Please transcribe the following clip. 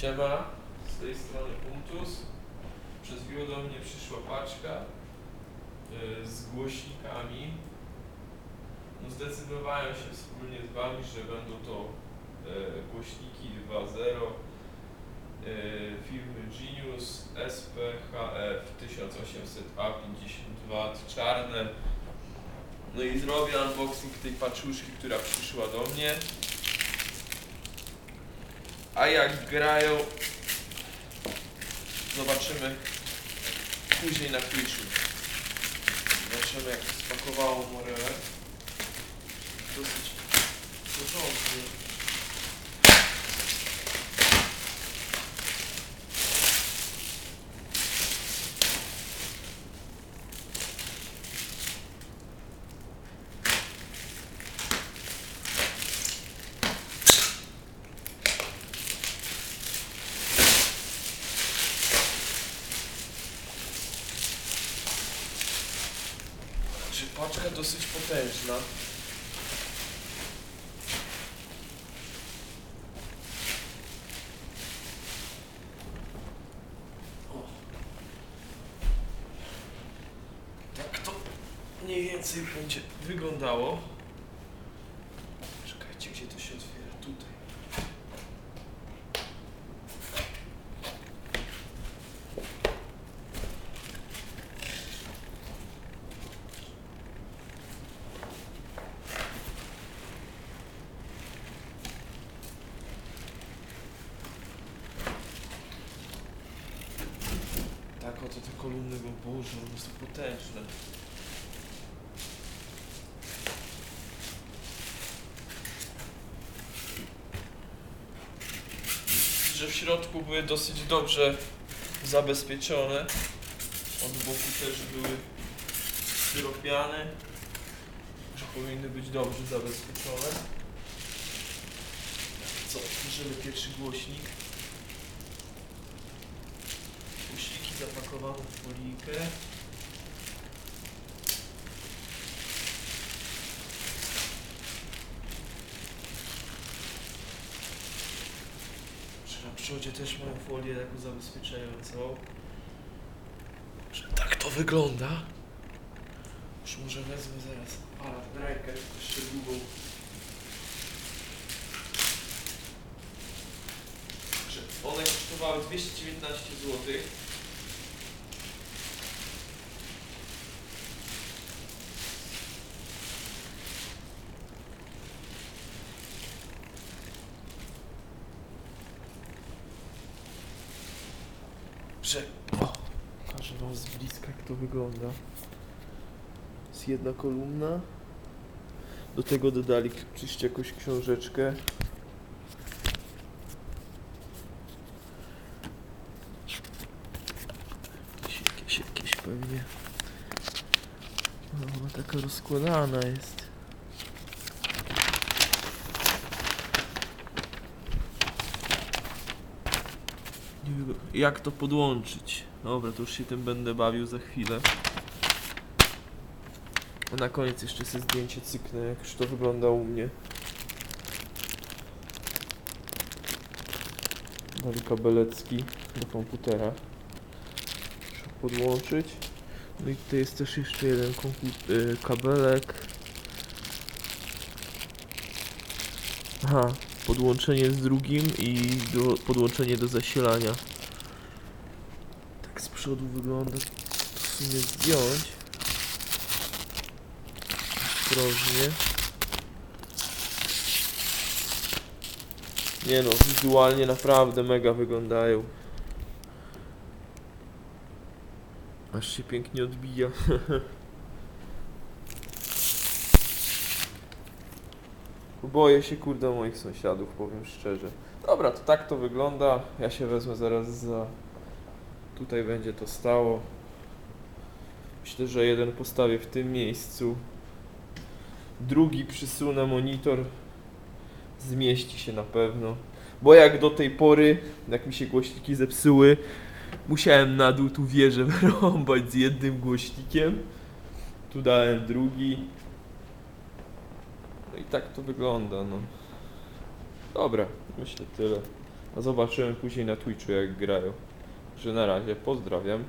Siema, z tej strony Puntus. Przez chwilę do mnie przyszła paczka y, z głośnikami. No zdecydowałem się wspólnie z Wami, że będą to y, głośniki 2.0 y, firmy Genius SPHF 1800A50W czarne. No i zrobię unboxing tej paczuszki, która przyszła do mnie. A jak grają, zobaczymy później na Twitchu. Zobaczymy jak spakowało Morele. Dosyć porządnie. Czy paczka dosyć potężna? O. Tak to mniej więcej będzie wyglądało. Czekajcie, gdzie to się otwiera? Tutaj. Oto te kolumny, bo Boże, one są potężne. Że w środku były dosyć dobrze zabezpieczone. Od boku też były styropiane. Że powinny być dobrze zabezpieczone. Co, otworzymy pierwszy głośnik. Zapakowane w folijkę. Że na przodzie też mają folię taką zabezpieczającą. Tak to wygląda. Już może wezmę zaraz aparat w rękę, jeszcze długą. One kosztowały 219 zł. Że... O, pokażę wam z bliska jak to wygląda. Jest jedna kolumna. Do tego dodali oczywiście jakąś książeczkę. Jakieś, jakieś, pewnie. No, taka rozkładana jest. Jak to podłączyć. Dobra, to już się tym będę bawił za chwilę. A na koniec jeszcze sobie zdjęcie cyknę, jak już to wygląda u mnie. Dali kabelecki do komputera. Muszę podłączyć. No i tutaj jest też jeszcze jeden y, kabelek. Aha, podłączenie z drugim i do, podłączenie do zasilania. Tak z przodu wygląda. To w sumie zdjąć. Ostrożnie. Nie no, wizualnie naprawdę mega wyglądają. Aż się pięknie odbija. Boję się kurde moich sąsiadów, powiem szczerze. Dobra, to tak to wygląda. Ja się wezmę zaraz za... Tutaj będzie to stało. Myślę, że jeden postawię w tym miejscu. Drugi przysunę monitor. Zmieści się na pewno. Bo jak do tej pory, jak mi się głośniki zepsuły, musiałem na dół tu wieżę wyrąbać z jednym głośnikiem. Tu dałem drugi. Tak to wygląda, no. Dobra, myślę tyle. A zobaczymy później na Twitchu jak grają. Że na razie pozdrawiam.